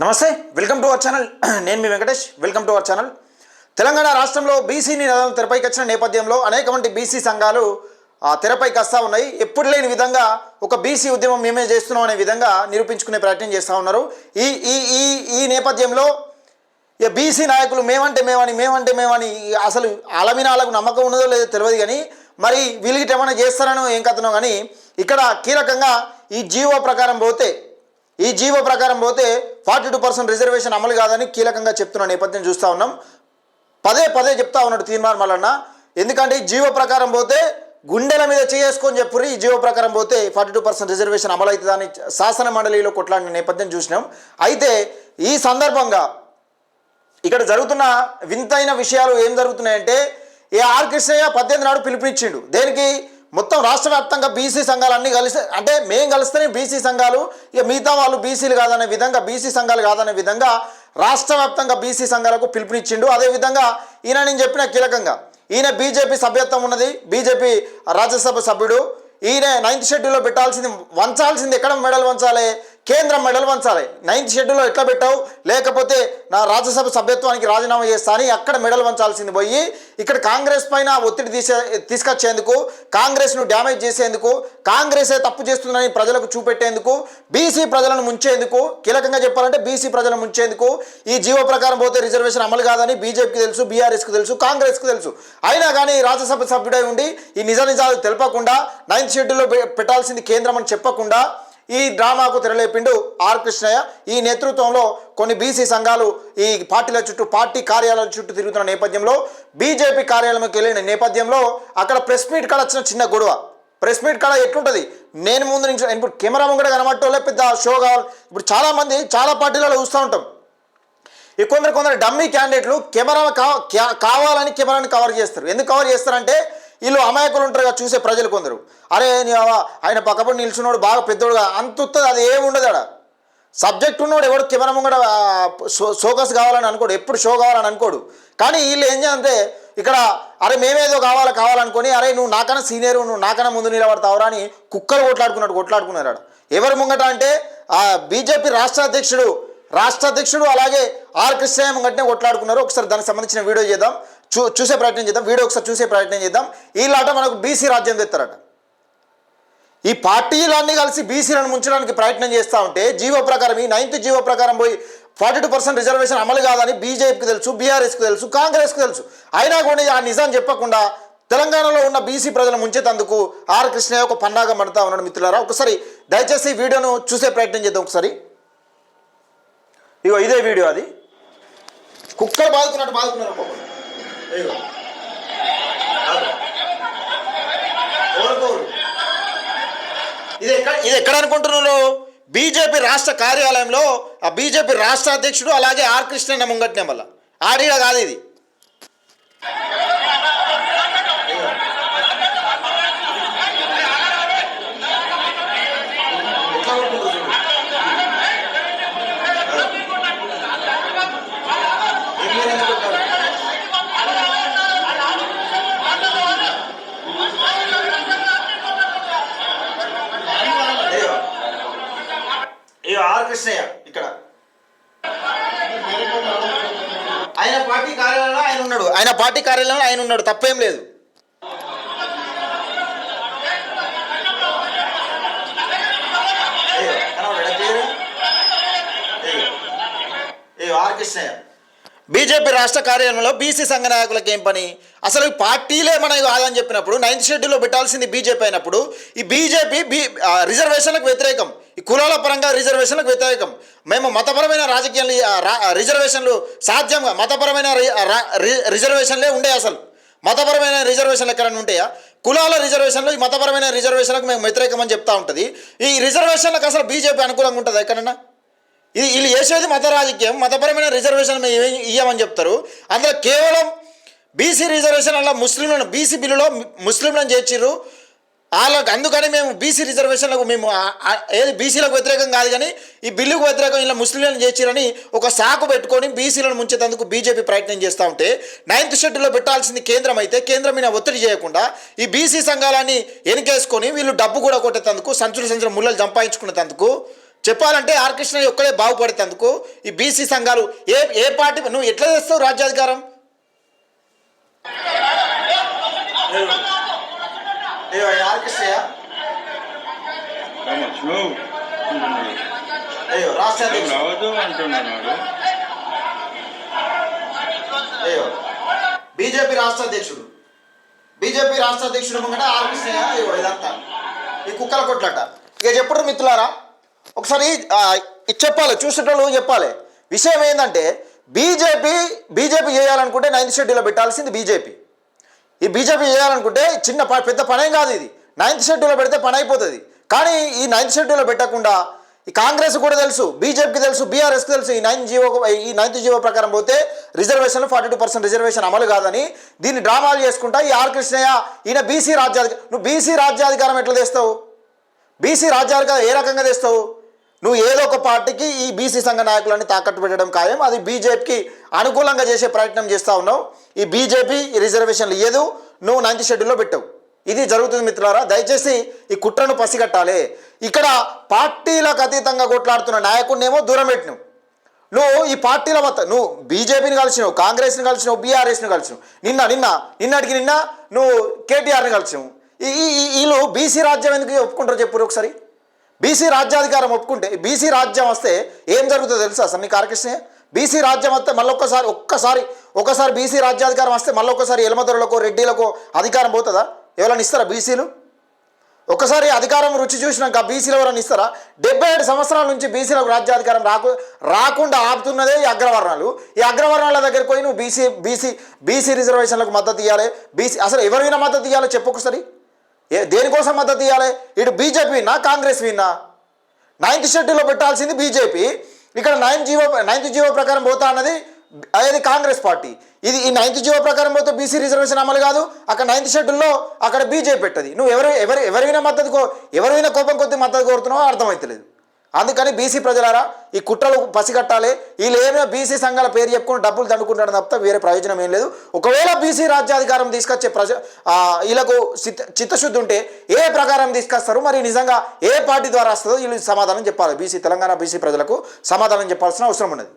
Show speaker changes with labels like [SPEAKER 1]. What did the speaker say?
[SPEAKER 1] నమస్తే welcome to our channel. నేను మీ Venkatesh welcome to our channel. Telangana రాష్ట్రంలో BC నినాదం తెరపైకి వచ్చిన నేపథ్యంలో అనేక మంది బీసీ సంఘాలు ఆ, తెరపైకి వస్తూ ఉన్నాయి. ఎప్పుడు లేని విధంగా ఒక బీసీ ఉద్యమం మేమే చేస్తున్నాం అనే విధంగా నిరూపించుకునే ప్రయత్నం చేస్తూ ఉన్నారు. ఈ ఈ ఈ ఈ నేపథ్యంలో ఇక బీసీ నాయకులు మేమంటే మేమని మేమంటే మేమని అసలు అలమినాలకు నమ్మకం ఉన్నదో లేదో తెలియదు కానీ మరి వీళ్ళకి ఏమైనా చేస్తారనో ఏం కథనో కానీ ఇక్కడ కీలకంగా ఈ జీవో ప్రకారం పోతే ఈ జీవో ప్రకారం పోతే ఫార్టీ టూ పర్సెంట్ రిజర్వేషన్ అమలు కాదని కీలకంగా చెప్తున్న నేపథ్యం చూస్తూ ఉన్నాం. పదే పదే చెప్తా ఉన్నాడు తీర్మానం మల్లన్న. ఎందుకంటే ఈ జీవో ప్రకారం పోతే గుండెల మీద చేసుకొని చెప్పుర్రి ఈ జీవో ప్రకారం పోతే ఫార్టీ టూ పర్సెంట్ రిజర్వేషన్ అమలు అవుతుందని శాసన మండలిలో కొట్లాడిన నేపథ్యం చూసినాం. అయితే ఈ సందర్భంగా ఇక్కడ జరుగుతున్న వింతైన విషయాలు ఏం జరుగుతున్నాయంటే ఏ ఆర్ కృష్ణయ్య పద్దెనిమిది నాడు పిలుపునిచ్చిండు. దేనికి? మొత్తం రాష్ట్ర వ్యాప్తంగా బీసీ సంఘాలన్నీ కలిసి అంటే మేము కలిస్తేనే బీసీ సంఘాలు ఇక మిగతా వాళ్ళు బీసీలు కాదనే విధంగా బీసీ సంఘాలు కాదనే విధంగా రాష్ట్ర వ్యాప్తంగా బీసీ సంఘాలకు పిలుపునిచ్చిండు. అదేవిధంగా ఈయన నేను చెప్పిన కీలకంగా ఈయన బీజేపీ సభ్యత్వం ఉన్నది బీజేపీ రాజ్యసభ సభ్యుడు. ఈయన నైన్త్ షెడ్యూల్లో పెట్టాల్సింది వంచాల్సింది ఎక్కడ మెడల్ వంచాలి? కేంద్రం మెడల్ వంచాలి. నైన్త్ షెడ్యూల్లో ఎట్లా పెట్టావు? లేకపోతే నా రాజ్యసభ సభ్యత్వానికి రాజీనామా చేస్తా అని అక్కడ మెడల్ వంచాల్సింది పోయి ఇక్కడ కాంగ్రెస్ పైన ఒత్తిడి తీసే తీసుకొచ్చేందుకు కాంగ్రెస్ను డ్యామేజ్ చేసేందుకు కాంగ్రెసే తప్పు చేస్తుందని ప్రజలకు చూపెట్టేందుకు బీసీ ప్రజలను ముంచేందుకు కీలకంగా చెప్పాలంటే బీసీ ప్రజలను ముంచేందుకు ఈ జీవో ప్రకారం పోతే రిజర్వేషన్ అమలు కాదని బీజేపీకి తెలుసు బీఆర్ఎస్కి తెలుసు కాంగ్రెస్కి తెలుసు. అయినా కానీ రాజ్యసభ సభ్యుడై ఉండి ఈ నిజ నిజాలు తెలపకుండా నైన్త్ షెడ్యూల్లో పెట్టాల్సింది కేంద్రం అని చెప్పకుండా ఈ డ్రామాకు తెరలేపిండు ఆర్ కృష్ణయ్య. ఈ నేతృత్వంలో కొన్ని బీసీ సంఘాలు ఈ పార్టీల చుట్టూ పార్టీ కార్యాలయాల చుట్టూ తిరుగుతున్న నేపథ్యంలో బీజేపీ కార్యాలయంకి వెళ్ళిన నేపథ్యంలో అక్కడ ప్రెస్ మీట్ కాడ వచ్చిన చిన్న గొడవ. ప్రెస్ మీట్ కాడ ఎట్లుంటుంది? నేను ముందు నుంచి ఇప్పుడు కెమెరా ముంగడ కనబట్టోళ్ళే పెద్ద షో కావాలి ఇప్పుడు చాలామంది చాలా పార్టీలలో చూస్తూ ఉంటాం. ఈ కొందరు కొందరు డమ్మీ క్యాండిడేట్లు కెమెరా కా- క్యా- కావాలని కెమెరాని కవర్ చేస్తారు. ఎందుకు కవర్ చేస్తారంటే వీళ్ళు అమాయకులు ఉంటారుగా చూసే ప్రజలు కొందరు. అరే నీ ఆయన పక్కపడి నిల్చున్నాడు బాగా పెద్దోడుగా. అంతుత్తది అది ఏమి ఉండదు ఆడ. సబ్జెక్ట్ ఉన్నవాడు ఎవడు కెమెరా ముంగడ సోకస్ కావాలని అనుకోడు. ఎప్పుడు షో కావాలని అనుకోడు. కానీ వీళ్ళు ఏం చేయాలంటే ఇక్కడ అరే మేమేదో కావాలి కావాలనుకొని అరే నువ్వు నాకన్నా సీనియర్ నువ్వు నాకన్నా ముందు నిలబడతావురా అని కుక్కలు కొట్లాడుకున్నట్టు కొట్లాడుకున్నారు ఆడ. ఎవరు ముంగట అంటే బీజేపీ రాష్ట్ర అధ్యక్షుడు రాష్ట్ర అధ్యక్షుడు అలాగే ఆర్ కృష్ణయ్య ముంగట్నే కొట్లాడుకున్నారు. ఒకసారి దానికి సంబంధించిన వీడియో చేద్దాం. చూ చూసే ప్రయత్నం చేద్దాం. వీడియో ఒకసారి చూసే ప్రయత్నం చేద్దాం. వీళ్ళాట మనకు బీసీ రాజ్యం తెస్తారట. ఈ పార్టీలన్నీ కలిసి బీసీలను ముంచడానికి ప్రయత్నం చేస్తూ ఉంటే జీవో ప్రకారం ఈ నైన్త్ జీవో ప్రకారం పోయి ఫార్టీ టూ పర్సెంట్ రిజర్వేషన్ అమలు కాదని బీజేపీకి తెలుసు బీఆర్ఎస్కి తెలుసు కాంగ్రెస్కి తెలుసు. అయినా కూడా ఆ నిజాన్ని చెప్పకుండా తెలంగాణలో ఉన్న బీసీ ప్రజలు ముంచేతందుకు ఆర్ కృష్ణయ్య ఒక పన్నాగం పడతా ఉన్నాడు మిత్రులారా. ఒకసారి దయచేసి వీడియోను చూసే ప్రయత్నం చేద్దాం ఒకసారి. ఇగో ఇదే వీడియో అది. కుక్కలు బాదుకున్నట్టు బాదుకున్నారు ఒక్కొక్కరు ఇగో ఇది ఎక్కడ ఇది ఎక్కడ అనుకుంటున్నారు బీజేపీ రాష్ట్ర కార్యాలయంలో ఆ బీజేపీ రాష్ట్ర అధ్యక్షుడు అలాగే ఆర్ కృష్ణన్న ముంగట్నే మళ్ళా. ఆడిగా కాదు ఇది ఇగో ఆర్ కృష్ణయ్య ఇక్కడ ఆయన పార్టీ కార్యాలయంలో ఆయన ఉన్నాడు. ఆయన పార్టీ కార్యాలయంలో ఆయన ఉన్నాడు. తప్పేం లేదు. ఇగో, ఆర్ కృష్ణయ్య. బీజేపీ రాష్ట్ర కార్యాలయంలో బీసీ సంఘ నాయకులకు ఏం పని? అసలు ఈ పార్టీలే మన కాదని చెప్పినప్పుడు నైన్త్ షెడ్యూల్లో పెట్టాల్సింది బీజేపీ అయినప్పుడు ఈ బీజేపీ బీ రిజర్వేషన్లకు వ్యతిరేకం. ఈ కులాల పరంగా రిజర్వేషన్లకు వ్యతిరేకం. మేము మతపరమైన రాజకీయాలు రిజర్వేషన్లు సాధ్యంగా మతపరమైన రి- రిజర్వేషన్లే ఉండే అసలు. మతపరమైన రిజర్వేషన్లు ఎక్కడైనా ఉంటాయా? కులాల రిజర్వేషన్లు ఈ మతపరమైన రిజర్వేషన్లకు మేము వ్యతిరేకం అని చెప్తా ఉంటుంది. ఈ రిజర్వేషన్లకు అసలు బీజేపీ అనుకూలంగా ఉంటుంది ఎక్కడన్నా? ఇది వీళ్ళు చేసేది మత రాజకీయం మతపరమైన రిజర్వేషన్ ఇవ్వమని ఇయ్యమని చెప్తారు. అందులో కేవలం బీసీ రిజర్వేషన్ అలా ముస్లింలను బీసీ బిల్లులో ముస్లింలను చేర్చిర్రు. వాళ్ళకి అందుకని మేము బీసీ రిజర్వేషన్లకు మేము ఏది బీసీలకు వ్యతిరేకం కాదు కానీ ఈ బిల్లుకు వ్యతిరేకం ఇలా ముస్లింలను చేర్చిరని ఒక సాకు పెట్టుకొని బీసీలను ముంచేందుకు బీజేపీ ప్రయత్నం చేస్తూ ఉంటే నైన్త్ షెడ్యూల్లో పెట్టాల్సింది కేంద్రం అయితే కేంద్రం మీద ఒత్తిడి చేయకుండా ఈ బీసీ సంఘాలని ఎనికేసుకొని వీళ్ళు డబ్బు కూడా కొట్టేందుకు సంచులు సంచులు ముళ్ళలు సంపాదించుకునేందుకు చెప్పాలంటే ఆర్ కృష్ణ ఒక్కడే బాగుపడేందుకు ఈ బీసీ సంఘాలు ఏ ఏ పార్టీ నువ్వు ఎట్లా చేస్తావు రాజ్యాధికారం? ఆర్ కృష్ణయ్య.
[SPEAKER 2] నువ్వు
[SPEAKER 1] అయ్యో రాష్ట్ర బీజేపీ రాష్ట్ర అధ్యక్షుడు. బీజేపీ రాష్ట్ర అధ్యక్షుడు ముంగట ఆర్ కృష్ణయ్య ఇదంతా. ఈ కుక్కల కొట్లట. ఇక చెప్పుడు మిత్రులారా ఒకసారి ఇది చెప్పాలి చూసేటోళ్ళు చెప్పాలి. విషయం ఏంటంటే బీజేపీ బీజేపీ చేయాలనుకుంటే నైన్త్ షెడ్యూల్లో పెట్టాల్సింది బీజేపీ. ఈ బీజేపీ చేయాలనుకుంటే చిన్న పెద్ద పనేం కాదు ఇది. నైన్త్ షెడ్యూల్లో పెడితే పని అయిపోతుంది. కానీ ఈ నైన్త్ షెడ్యూల్లో పెట్టకుండా ఈ కాంగ్రెస్ కూడా తెలుసు బీజేపీకి తెలుసు బీఆర్ఎస్కి తెలుసు ఈ నైన్త్ జీవో ఈ నైన్త్ జీవో ప్రకారం పోతే reservation forty two percent reservation అమలు కాదని దీన్ని డ్రామాలు చేసుకుంటా ఈ ఆర్ కృష్ణయ్య ఈయన బీసీ రాజ్యాధికారం నువ్వు బీసీ రాజ్యాధికారం ఎట్లా తెస్తావు? బీసీ రాజ్యాధికారం ఏ రకంగా తెస్తావు? నువ్వు ఏదో ఒక పార్టీకి ఈ బీసీ సంఘ నాయకులని తాకట్టు పెట్టడం ఖాయం. అది బీజేపీకి అనుకూలంగా చేసే ప్రయత్నం చేస్తూ ఉన్నావు. ఈ బీజేపీ ఈ రిజర్వేషన్లు ఏదో నువ్వు నైన్త్ షెడ్యూల్లో పెట్టావు. ఇది జరుగుతుంది మిత్రులారా. దయచేసి ఈ కుట్రను పసిగట్టాలి. ఇక్కడ పార్టీలకు అతీతంగా కొట్లాడుతున్న నాయకుడినేమో దూరం పెట్టినావు. నువ్వు ఈ పార్టీల మొత్తం నువ్వు బీజేపీని కలిసినావు కాంగ్రెస్ని కలిసినావు బీఆర్ఎస్ని కలిసినావు. నిన్న నిన్న నిన్నటికి నిన్న నువ్వు కేటీఆర్ని కలిసినావు. ఈ ఈ- వీళ్ళు బీసీ రాజ్యం ఎందుకు ఒప్పుకుంటారు చెప్పురు ఒకసారి. బీసీ రాజ్యాధికారం ఒప్పుకుంటే బీసీ రాజ్యం వస్తే ఏం జరుగుతుందో తెలుసా అసలు నీకు ఆర్కృష్ణ బీసీ రాజ్యం వస్తే మళ్ళొక్కసారి ఒక్కసారి ఒకసారి బీసీ రాజ్యాధికారం వస్తే మళ్ళొక్కసారి ఎలమదొరలకో రెడ్డిలకో అధికారం పోతుందా? ఎవరైనా ఇస్తారా బీసీలు? ఒకసారి అధికారం రుచి చూసినాక బీసీలు ఎవరైనా ఇస్తారా? డెబ్బై ఏడు సంవత్సరాల నుంచి బీసీలకు రాజ్యాధికారం రాకు రాకుండా ఆపుతున్నదే ఈ అగ్రవర్ణాలు. ఈ అగ్రవర్ణాల దగ్గరికి పోయి నువ్వు బీసీ బీసీ బీసీ రిజర్వేషన్లకు మద్దతు ఇవ్వాలి బీసీ అసలు ఎవరైనా మద్దతు ఇవ్వాలో చెప్పు ఒకసారి. ఏ దేనికోసం మద్దతు ఇవ్వాలి ఇటు బీజేపీ విన్నా కాంగ్రెస్ విన్నా నైన్త్ షెడ్యూల్లో పెట్టాల్సింది బీజేపీ. ఇక్కడ నైన్త్ జీవో నైన్త్ జీవో ప్రకారం పోతా అన్నది అది కాంగ్రెస్ పార్టీ. ఇది ఈ నైన్త్ జీవో ప్రకారం పోతే బీసీ రిజర్వేషన్ అమలు కాదు. అక్కడ నైన్త్ షెడ్యూల్లో అక్కడ బీజేపీ పెట్టది. నువ్వు ఎవరు ఎవరు ఎవరైనా మద్దతు కో ఎవరైనా కోపం కొద్ది మద్దతు కోరుతున్నావో అర్థమవుతలేదు అందుకని బీసీ ప్రజలారా ఈ కుట్రలు పసిగట్టాలి. వీళ్ళు ఏమైనా బీసీ సంఘాల పేరు చెప్పుకొని డబ్బులు దండుకుంటాడు తప్ప వేరే ప్రయోజనం ఏం లేదు. ఒకవేళ బీసీ రాజ్యాధికారం తీసుకొచ్చే ప్రజ వీళ్ళకు చిత్త చిత్తశుద్ధి ఉంటే ఏ ప్రకారం తీసుకొస్తారు? మరి నిజంగా ఏ పార్టీ ద్వారా వస్తుందో వీళ్ళు సమాధానం చెప్పాలి. బీసీ తెలంగాణ బీసీ ప్రజలకు సమాధానం చెప్పాల్సిన అవసరం ఉన్నది.